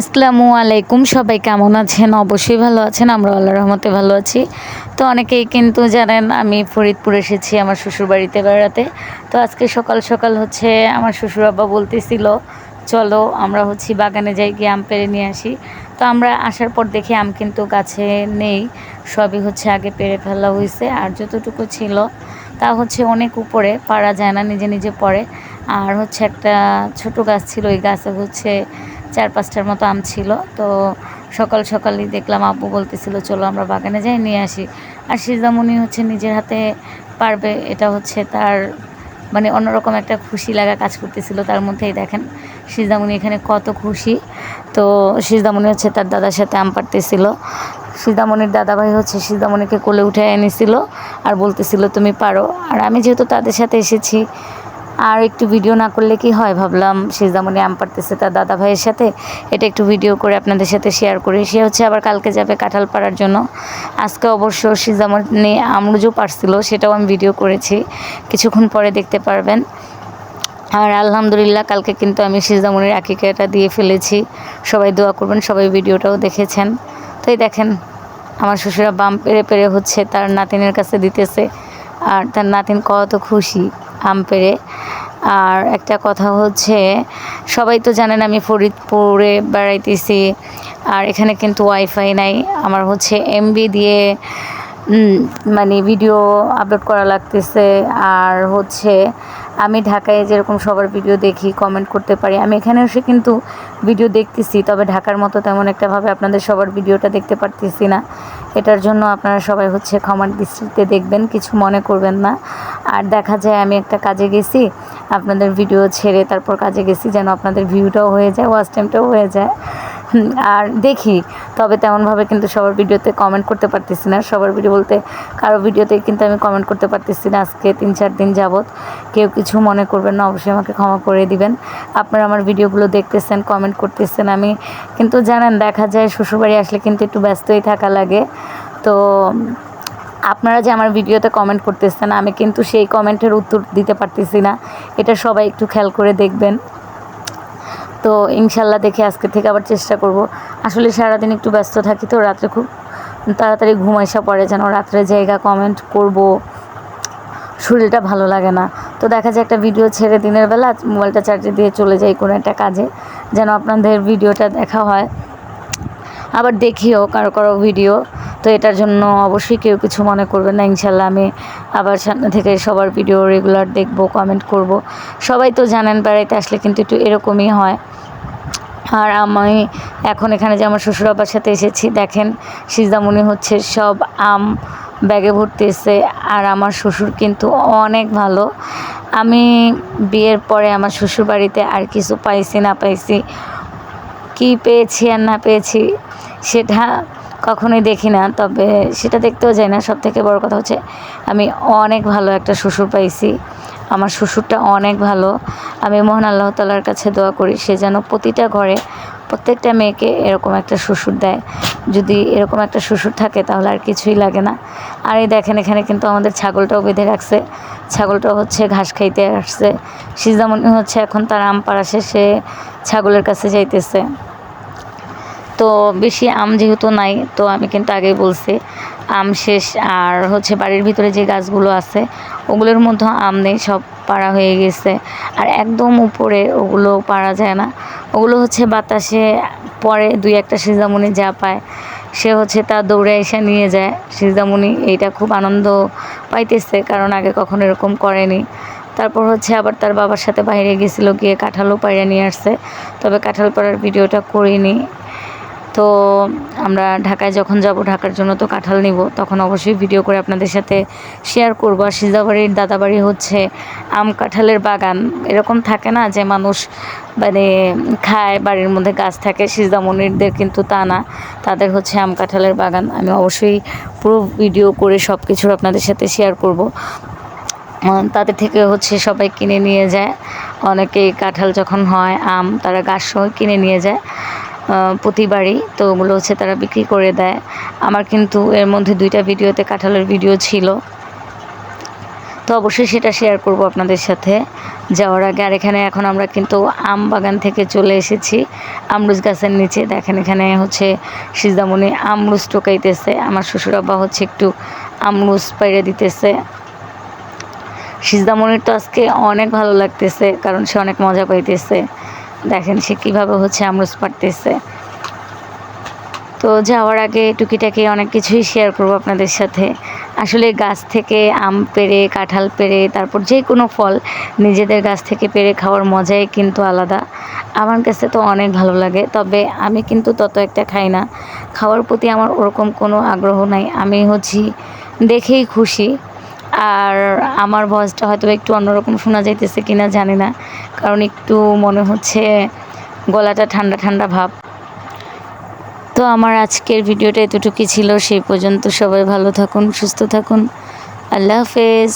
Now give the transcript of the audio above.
আসসালামু আলাইকুম, সবাই কেমন আছেন? অবশ্যই ভালো আছেন আমরা আল্লাহ রহমতে ভালো আছি। তো অনেকেই কিন্তু জানেন, আমি ফরিদপুর এসেছি আমার শ্বশুর বাড়িতে। তো আজকে সকাল সকাল হচ্ছে আমার শ্বশুর আব্বা বলতেছিল, চলো আমরা হচ্ছে বাগানে যাই, গিয়ে আম পেড়ে নিয়ে আসি। তো আমরা আসার পর দেখি আম কিন্তু গাছে নেই, সবই হচ্ছে আগে পেরে ফেলা হয়েছে। আর যতটুকু ছিল, তা হচ্ছে অনেক উপরে পারা যায় না, নিজে নিজে পড়ে। আর হচ্ছে একটা ছোট গাছ ছিল, ওই গাছে হচ্ছে চার পাঁচটার মতো আম ছিল। তো সকাল সকালই দেখলাম আব্বু বলতেছিল, চলো আমরা বাগানে যাই, নিয়ে আসি। আর সিজামণি হচ্ছে নিজের হাতে পারবে, এটা হচ্ছে তার মানে অন্যরকম একটা খুশি লাগা কাজ করতেছিল তার মধ্যেই দেখেন। সিজামণি এখানে কত খুশি। তো সিজামণি হচ্ছে তার দাদার সাথে আম পারতেছিল সিজামণির দাদাভাই হচ্ছে সিজামণিকে কোলে উঠে এনেছিল আর বলতেছিল, তুমি পারো। আর আমি যেহেতু তাদের সাথে এসেছি আর একটু ভিডিও না করলে কি হয়? ভাবলাম সিজামণি আম পারতেছে তার দাদা ভাইয়ের সাথে। এটা একটু ভিডিও করে আপনাদের সাথে শেয়ার করি। সে হচ্ছে আবার কালকে যাবে কাঁঠাল পাড়ার জন্য। আজকে অবশ্য সিজামণি আমরুজও পারছিল সেটাও আমি ভিডিও করেছি। কিছুক্ষণ পরে দেখতে পারবেন। আর আলহামদুলিল্লাহ, কালকে কিন্তু আমি সিজামণির আকিকাটা দিয়ে ফেলেছি। সবাই দোয়া করবেন, সবাই ভিডিওটাও দেখেছেন। তো এই দেখেন, আমার শ্বশুরা বাম পেরে পেরে হচ্ছে, তার নাতিনের কাছে দিতেছে। আর তার নাতিন কত খুশি, আম পেড়ে আর একটা কথা হচ্ছে, সবাই তো জানেন আমি ফরিদপুরে বেড়াইতেছি, আর এখানে কিন্তু ওয়াইফাই নাই। আমার হচ্ছে এমবি দিয়ে মানে ভিডিও আপলোড করা লাগতেছে। আর হচ্ছে, আমি ঢাকায় যেরকম সবার ভিডিও দেখি কমেন্ট করতে পারি। আমি এখানে এসে কিন্তু ভিডিও দেখতেছি, তবে ঢাকার মতো তেমন একটাভাবে আপনাদের সবার ভিডিওটা দেখতে পারতেছি না। এটার জন্য আপনারা সবাই হচ্ছে ক্ষমার দৃষ্টিতে দেখবেন, কিছু মনে করবেন না। আর দেখা যায় আমি একটা কাজে গেছি আপনাদের ভিডিও ছেড়ে তারপর কাজে গেছি, যেন আপনাদের ভিউটাও হয়ে যায় ওয়াচ টাইমটাও হয়ে যায়। আর দেখি, তবে তেমনভাবে কিন্তু সবার ভিডিওতে কমেন্ট করতে পারতেছি না। সবার ভিডিও বলতে কারও ভিডিওতে কিন্তু আমি কমেন্ট করতে পারতেছি না। আজকে তিন, চার দিন যাবৎ কেউ কিছু মনে করবেন না, অবশ্যই আমাকে ক্ষমা করে দিবেন। আপনারা আমার ভিডিওগুলো দেখতেছেন কমেন্ট করতেছেন, আমি কিন্তু জানেন, দেখা যায় শ্বশুরবাড়ি আসলে কিন্তু একটু ব্যস্তই থাকা লাগে। তো আপনারা যে আমার ভিডিওতে কমেন্ট করতেছেন, আমি কিন্তু সেই কমেন্টের উত্তর দিতে পারতেছি না। এটা সবাই একটু খেয়াল করে দেখবেন। তো ইনশাল্লাহ দেখে আজকে থেকে আবার চেষ্টা করব। আসলে সারাদিন একটু ব্যস্ত থাকি তো, রাত্রে খুব তাড়াতাড়ি ঘুম আসা পড়ে যেন রাত্রে জায়গা কমেন্ট করব। শরীরটা ভালো লাগে না। তো দেখা যায় একটা ভিডিও ছেড়ে দিনের বেলা মোবাইলটা চার্জে দিয়ে চলে যাই কোনো একটা কাজে, যেন আপনাদের ভিডিওটা দেখা হয়। আবার দেখিও কারও কারও ভিডিও তো এটার জন্য অবশ্যই কেউ কিছু মনে করবে না। ইনশাল্লাহ আমি আবার সামনে থেকে সবার ভিডিও রেগুলার দেখব কমেন্ট করব। সবাই তো জানেন বেড়াইতে আসলে কিন্তু একটু এরকমই হয়। আর আমি এখন এখানে যে আমার শ্বশুর সাথে এসেছি, দেখেন সিজামুনি হচ্ছে সব আম ব্যাগে ভর্তি ভর্তিছে আর আমার শ্বশুর কিন্তু অনেক ভালো। আমি বিয়ের পরে আমার শ্বশুর বাড়িতে আর কিছু পাইছি না পাইছি, কি পেয়েছি আর না পেয়েছি, সেটা কখনোই দেখি না, তবে সেটা দেখতেও যাই না। সব থেকে বড় কথা হচ্ছে, আমি অনেক ভালো একটা শ্বশুর পাইছি। আমার শ্বশুরটা অনেক ভালো। আমি মোহন আল্লাহ তালার কাছে দোয়া করি, সে যেন প্রতিটা ঘরে প্রত্যেকটা মেয়েকে এরকম একটা শ্বশুর দেয়। যদি এরকম একটা শ্বশুর থাকে, তাহলে আর কিছুই লাগে না। আর এই দেখেন, এখানে কিন্তু আমাদের ছাগলটাও বেঁধে রাখছে। ছাগলটাও হচ্ছে ঘাস খাইতে আসছে। সিজামনি হচ্ছে, এখন তার আম পাড়া সে ছাগলের কাছে যাইতেছে। তো বেশি আম যেহেতু নাই, তো আমি কিন্তু আগেই বলছি, আম শেষ আর হচ্ছে বাড়ির ভিতরে যে গাছগুলো আছে, ওগুলোর মধ্যে আম নেই, সব পাড়া হয়ে গেছে। আর একদম উপরে ওগুলো পারা যায় না। ওগুলো হচ্ছে বাতাসে পরে দুই একটা সিজামুনি যা পায়, সে হচ্ছে তা দৌড়ে এসে নিয়ে যায়। সিজামুনি এইটা খুব আনন্দ পাইতেছে, কারণ আগে কখনো এরকম করেনি। তারপর হচ্ছে আবার তার বাবার সাথে বাইরে গেছিল, গিয়ে কাঁঠালও পাইরে নিয়ে আসছে। তবে কাঁঠাল পাড়ার ভিডিওটা করিনি। তো আমরা ঢাকায় যখন যাব, ঢাকার জন্য তো কাঁঠাল নিব, তখন অবশ্যই ভিডিও করে আপনাদের সাথে শেয়ার করব। আর সিজাবাড়ির দাদাবাড়ি হচ্ছে আম কাঁঠালের বাগান। এরকম থাকে না যে মানুষ মানে খায়, বাড়ির মধ্যে গাছ থাকে সিজামনিরদের কিন্তু তা না, তাদের হচ্ছে আম কাঁঠালের বাগান। আমি অবশ্যই পুরো ভিডিও করে সব কিছুর আপনাদের সাথে শেয়ার করব। তাদের থেকে হচ্ছে সবাই কিনে নিয়ে যায়। অনেকেই কাঁঠাল যখন হয়, আম তারা গাছ সহ কিনে নিয়ে যায়। প্রতিবারই। তো ওগুলো হচ্ছে তারা বিক্রি করে দেয়। আমার কিন্তু এর মধ্যে দুইটা ভিডিওতে কাঁঠালের ভিডিও ছিল। তো অবশ্যই সেটা শেয়ার করব আপনাদের সাথে। যাওয়ার আগে আর এখানে এখন আমরা কিন্তু আম বাগান থেকে চলে এসেছি। আমরুজ গাছের নিচে। দেখেন এখানে হচ্ছে সিজদামণি আমরুজ টোকাইতেছে আমার শ্বশুর আব্বা হচ্ছে একটু আমরুজ পাইরে দিতেছে। সিজদামণির তো আজকে অনেক ভালো লাগতেছে, কারণ সে অনেক মজা পাইতেছে। দেখেন সে কীভাবে হচ্ছে আমরুজ পাড়তেছে। তো যাওয়ার আগে টুকিটাকি অনেক কিছুই শেয়ার করব আপনাদের সাথে। আসলে গাছ থেকে আম পেরে কাঁঠাল পেড়ে, তারপর যে কোনো ফল নিজেদের গাছ থেকে পেরে খাওয়ার মজাই কিন্তু আলাদা। আমার কাছে তো অনেক ভালো লাগে, তবে আমি কিন্তু তত একটা খাই না। খাওয়ার প্রতি আমার ওরকম কোনো আগ্রহ নাই, আমি হচ্ছি দেখেই খুশি। আর আমার ভয়েসটা হয়তো একটু অন্যরকম শোনা যাইতেছে কিনা জানি না। কারণ একটু মনে হচ্ছে গলাটা ঠান্ডা ঠান্ডা ভাব। তো আমার আজকের ভিডিওটা এতটুকুই ছিল, সেই পর্যন্ত সবাই ভালো থাকুন, সুস্থ থাকুন। আল্লাহ হাফেজ।